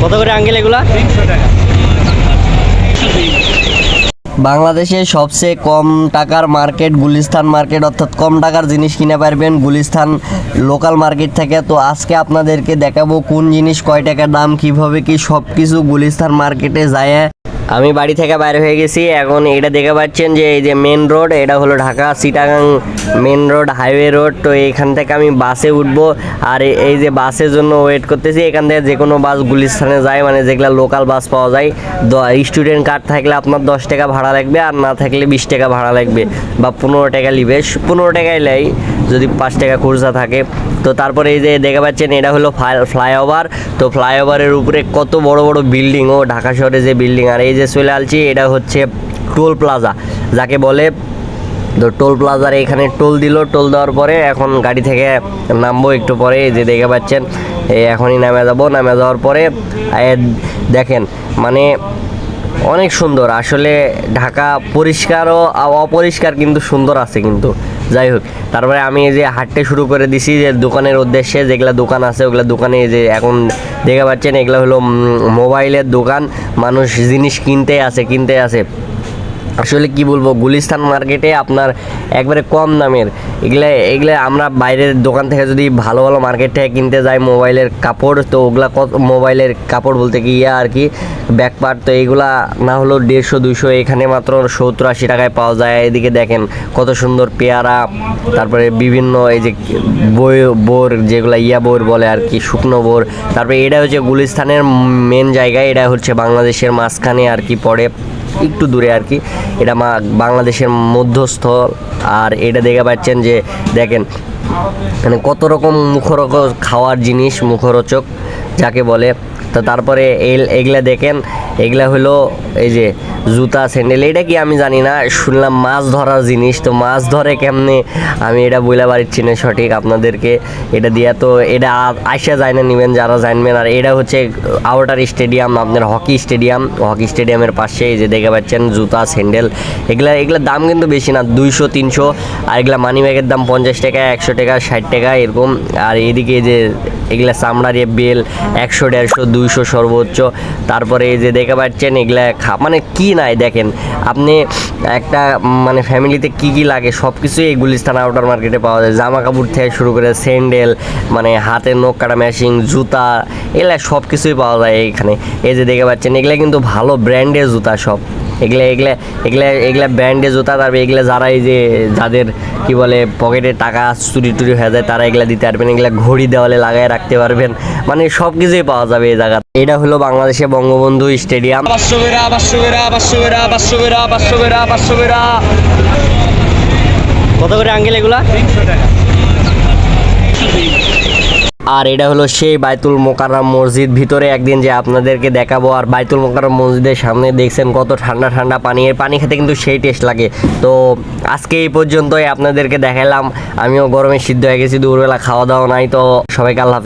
কত করে বাংলাদেশের সবচেয়ে কম টাকার মার্কেট গুলিস্তান মার্কেট, অর্থাৎ কম টাকার জিনিস কিনে পারবেন গুলিস্তান লোকাল মার্কেট থেকে। তো আজকে আপনাদেরকে দেখাবো কোন জিনিস, কয় টাকা দাম, কীভাবে কি সব কিছু গুলিস্তান মার্কেটে যায়। আমি বাড়ি থেকে বাইরে হয়ে গেছি। এখন এটা দেখে পাচ্ছেন যে এই যে মেন রোড এটা হলো Dhaka Chittagong main road highway road তো এখান থেকে আমি বাসে উঠবো। আর এই যে বাসের জন্য ওয়েট করতেছি। এখান থেকে যে কোনো বাস গুলিস্তানে যায় মানে যেগুলো লোকাল বাস পাওয়া যায়। দ স্টুডেন্ট কার্ড থাকলে আপনার দশ টাকা ভাড়া লাগবে, আর না থাকলে বিশ টাকা ভাড়া লাগবে। বা পনেরো টাকা নিবে। পনেরো টাকায় নেয়, যদি পাঁচ টাকা খুচরা থাকে। তো তারপরে এই যে দেখে পাচ্ছেন, এটা হলো ফ্লাইওভার তো ফ্লাইওভারের উপরে কত বড় বড় বিল্ডিং ও ঢাকা শহরে যে বিল্ডিং আর এই যে চলে আলছি, এটা হচ্ছে টোল প্লাজা। যাকে বলে, তো টোল প্লাজার এখানে টোল দিল, টোল দেওয়ার পরে এখন গাড়ি থেকে নামবো একটু পরে যে দেখে পাচ্ছেন এখনই নামে যাব। নামে যাওয়ার পরে দেখেন মানে অনেক সুন্দর। আসলে ঢাকা পরিষ্কারও অপরিষ্কার কিন্তু সুন্দর আছে কিন্তু। যাই হোক, তারপরে আমি এই যে হাঁটতে শুরু করে দিছি যে দোকানের উদ্দেশ্যে, যেগুলো দোকান আছে ওগুলো দোকানে যে এখন দেখে পাচ্ছেন, এগুলো হলো মোবাইলের দোকান। মানুষ জিনিস কিনতে আছে কিনতে আছে আসলে কি বলব, গুলিস্তান মার্কেটে আপনার একবারে কম দামের। এগুলা এগুলা আমরা বাইরের দোকান থেকে যদি ভালো ভালো মার্কেট থেকে কিনতে যাই, মোবাইলের কাপড়, তো ওগুলা কত, মোবাইলের কাপড় বলতে কি ইয়া আর কি, ব্যাকপার্ট, তো এইগুলা না হলেও দেড়শো দুশো এখানে মাত্র সত্তর, আশি টাকায় পাওয়া যায়। এদিকে দেখেন কত সুন্দর পেয়ারা, তারপরে বিভিন্ন এই যে বই, বোর যেগুলা ইয়া বোর বলে আর কি, শুকনো বোর। তারপরে এটা হচ্ছে গুলিস্তানের মেন জায়গা, এটা হচ্ছে বাংলাদেশের মাঝখানে আর কি পড়ে। একটু দূরে আর কি। এটা মা বাংলাদেশের মধ্যস্থল। আর এটা দেখে পাচ্ছেন যে, দেখেন মানে কত রকম মুখরক খাওয়ার জিনিস, মুখরোচক, যাকে বলে। তো তারপরে এগুলা দেখেন এগুলা হলো এই যে জুতা স্যান্ডেল এটা কি আমি জানি না। শুনলাম মাছ ধরার জিনিস, তো মাছ ধরে কেমনে? আমি এটা বইলা পারছি না সঠিক আপনাদেরকে। এটা দিয়া তো এটা আ- আইসা যায় না, নেবেন যারা জানবেন। আর এটা হচ্ছে আউটার স্টেডিয়াম আপনার হকি স্টেডিয়াম হকি স্টেডিয়ামের পাশে এই যে দেখে পাচ্ছেন জুতা স্যান্ডেল এগুলা এগুলোর দাম কিন্তু বেশি না, দুইশো, তিনশো। আর এগুলা মানি ব্যাগের দাম পঞ্চাশ টাকা, একশো টাকা, ষাট টাকা, এরকম। আর এদিকে যে এগুলা চামড়ার বেল, একশো, দেড়শো, দুইশো সর্বোচ্চ। তারপরে এই যে দেখে পাচ্ছেন, এগুলা খা মানে কি নাই দেখেন। আপনি একটা মানে ফ্যামিলিতে কি কি লাগে সব কিছুই এই গুলিস্তান আউটার মার্কেটে পাওয়া যায়। জামা কাপড় থেকে শুরু করে স্যান্ডেল মানে হাতের নখ কাটা মেশিন, জুতা, এগুলা সব কিছুই পাওয়া যায় এইখানে এই যে দেখে পাচ্ছেন, এগুলা কিন্তু ভালো ব্র্যান্ডের জুতা সব। এগুলা এগুলা এগুলা এগুলা ব্র্যান্ডের জুতা তারপরে এগুলা যারা এই যে যাদের কি বলে পকেটে টাকা চুরি টুরি হয়ে যায় তারা এগুলা দিতে পারবেন এগুলা ঘড়ি দেওয়ালে লাগায় রাখতে পারবেন। মানে সব কিছুই পাওয়া যাবে এই জায়গা এটা হলো বাংলাদেশে বঙ্গবন্ধু স্টেডিয়াম। কত করে আঙ্গেল এগুলা? তিনশো টাকা। আর এটা হলো সেই বাইতুল মোকাররম মসজিদ। ভিতরে একদিন যে আপনাদেরকে দেখাবো, আর বাইতুল মোকাররম মসজিদের সামনে দেখছেন কত ঠান্ডা ঠান্ডা পানি। এর পানি খেতে কিন্তু সেই টেস্ট লাগে। তো আজকে এই পর্যন্তই, আপনাদেরকে দেখালাম। আমিও গরমে সিদ্ধ হয়ে গেছি, দুপুরবেলা খাওয়া দাওয়া নাই, তো সবাইকে আল্লাহ।